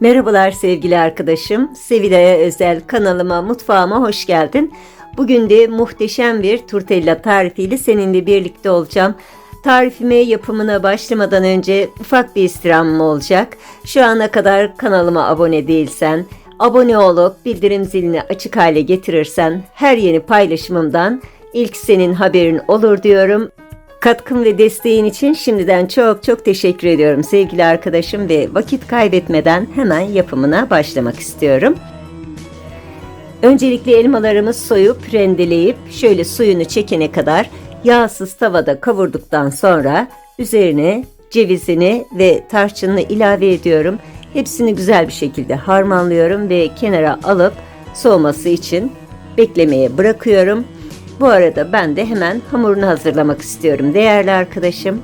Merhabalar sevgili arkadaşım. Sevilay'a özel kanalıma, mutfağıma hoş geldin. Bugün de muhteşem bir turtella tarifiyle seninle birlikte olacağım. Tarifime yapımına başlamadan önce ufak bir istirhamım olacak. Şu ana kadar kanalıma abone değilsen, abone olup bildirim zilini açık hale getirirsen her yeni paylaşımımdan ilk senin haberin olur diyorum. Katkın ve desteğin için şimdiden çok çok teşekkür ediyorum sevgili arkadaşım ve vakit kaybetmeden hemen yapımına başlamak istiyorum. Öncelikle elmalarımı soyup rendeleyip şöyle suyunu çekene kadar yağsız tavada kavurduktan sonra üzerine cevizini ve tarçınını ilave ediyorum. Hepsini güzel bir şekilde harmanlıyorum ve kenara alıp soğuması için beklemeye bırakıyorum. Bu arada ben de hemen hamurunu hazırlamak istiyorum değerli arkadaşım.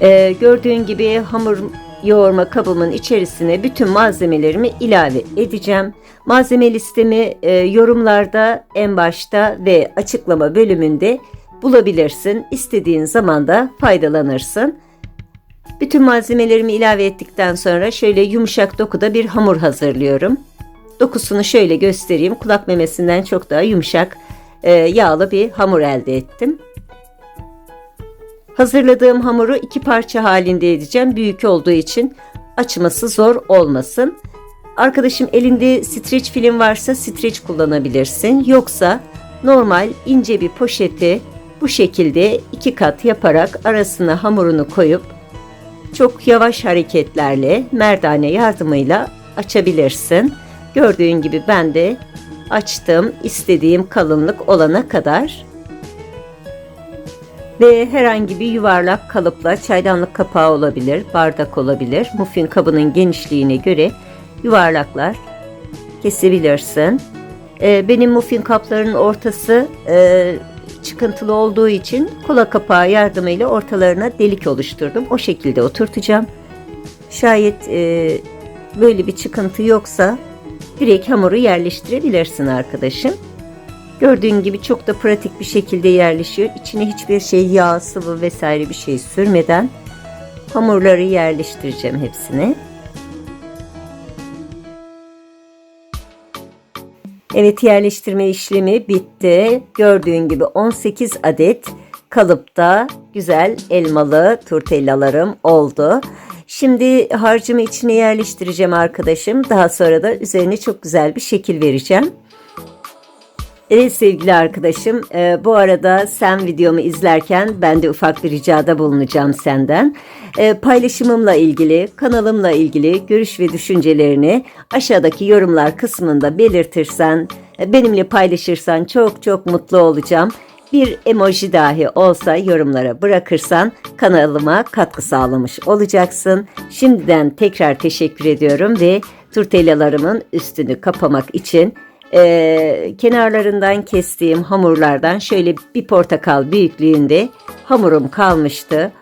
Ee, gördüğün gibi hamur yoğurma kabımın içerisine bütün malzemelerimi ilave edeceğim. Malzeme listemi e, yorumlarda en başta ve açıklama bölümünde bulabilirsin. İstediğin zaman da faydalanırsın. Bütün malzemelerimi ilave ettikten sonra şöyle yumuşak dokuda bir hamur hazırlıyorum. Dokusunu şöyle göstereyim. Kulak memesinden çok daha yumuşak, e, yağlı bir hamur elde ettim. Hazırladığım hamuru iki parça halinde edeceğim. Büyük olduğu için açması zor olmasın. Arkadaşım elinde streç film varsa streç kullanabilirsin. Yoksa normal ince bir poşeti bu şekilde iki kat yaparak arasına hamurunu koyup çok yavaş hareketlerle merdane yardımıyla açabilirsin. Gördüğün gibi ben de açtım istediğim kalınlık olana kadar. Ve herhangi bir yuvarlak kalıpla çaydanlık kapağı olabilir, bardak olabilir. Muffin kabının genişliğine göre yuvarlaklar kesebilirsin. Ee, benim muffin kaplarının ortası e, çıkıntılı olduğu için kola kapağı yardımıyla ortalarına delik oluşturdum. O şekilde oturtacağım. Şayet e, böyle bir çıkıntı yoksa direkt hamuru yerleştirebilirsin arkadaşım. Gördüğün gibi çok da pratik bir şekilde yerleşiyor. İçine hiçbir şey yağ, sıvı vesaire bir şey sürmeden hamurları yerleştireceğim hepsini. Evet yerleştirme işlemi bitti. Gördüğün gibi 18 adet kalıpta güzel elmalı turtellalarım oldu. Şimdi harcımı içine yerleştireceğim arkadaşım. Daha sonra da üzerine çok güzel bir şekil vereceğim. Evet sevgili arkadaşım, e, bu arada sen videomu izlerken ben de ufak bir ricada bulunacağım senden. E, paylaşımımla ilgili, kanalımla ilgili görüş ve düşüncelerini aşağıdaki yorumlar kısmında belirtirsen, e, benimle paylaşırsan çok çok mutlu olacağım. Bir emoji dahi olsa yorumlara bırakırsan kanalıma katkı sağlamış olacaksın. Şimdiden tekrar teşekkür ediyorum ve turtellalarımın üstünü kapamak için e, kenarlarından kestiğim hamurlardan şöyle bir portakal büyüklüğünde hamurum kalmıştı.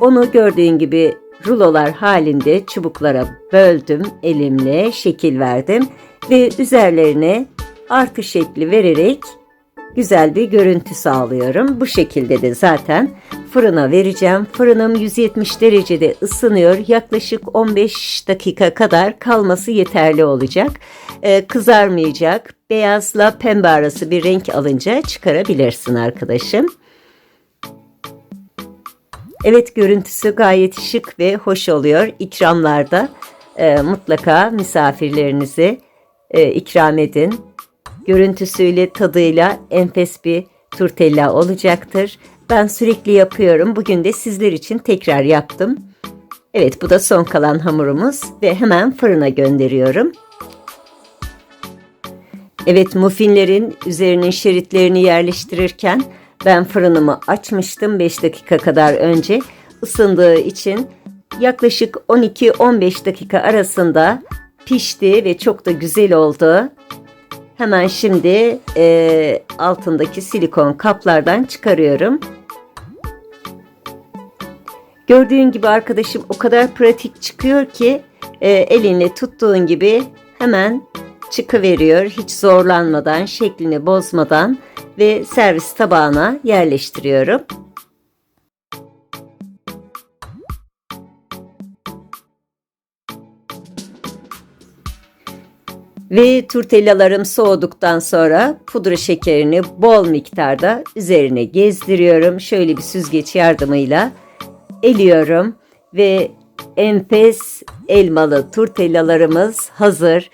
Onu gördüğün gibi rulolar halinde çubuklara böldüm elimle şekil verdim ve üzerlerine artı şekli vererek güzel bir görüntü sağlıyorum. Bu şekilde de zaten fırına vereceğim. Fırınım 170 derecede ısınıyor. Yaklaşık 15 dakika kadar kalması yeterli olacak. Ee, kızarmayacak. Beyazla pembe arası bir renk alınca çıkarabilirsin arkadaşım. Evet görüntüsü gayet şık ve hoş oluyor. İkramlarda e, mutlaka misafirlerinizi e, ikram edin. Görüntüsüyle tadıyla enfes bir turtella olacaktır. Ben sürekli yapıyorum. Bugün de sizler için tekrar yaptım. Evet bu da son kalan hamurumuz ve hemen fırına gönderiyorum. Evet muffinlerin üzerinin şeritlerini yerleştirirken ben fırınımı açmıştım 5 dakika kadar önce. Isındığı için yaklaşık 12-15 dakika arasında pişti ve çok da güzel oldu. Hemen şimdi e, altındaki silikon kaplardan çıkarıyorum. Gördüğün gibi arkadaşım o kadar pratik çıkıyor ki e, elinle tuttuğun gibi hemen çıkıveriyor. Hiç zorlanmadan, şeklini bozmadan ve servis tabağına yerleştiriyorum. Ve turtellalarım soğuduktan sonra pudra şekerini bol miktarda üzerine gezdiriyorum. Şöyle bir süzgeç yardımıyla eliyorum ve enfes elmalı turtellalarımız hazır.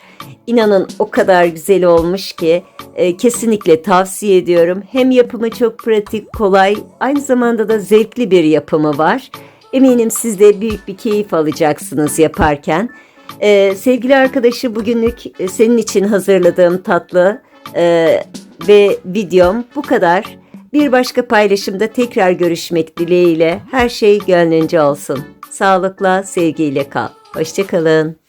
İnanın o kadar güzel olmuş ki e, kesinlikle tavsiye ediyorum. Hem yapımı çok pratik, kolay, aynı zamanda da zevkli bir yapımı var. Eminim siz de büyük bir keyif alacaksınız yaparken. E, sevgili arkadaşı bugünlük e, senin için hazırladığım tatlı e, ve videom bu kadar. Bir başka paylaşımda tekrar görüşmek dileğiyle her şey gönlünce olsun. Sağlıkla, sevgiyle kal. Hoşçakalın.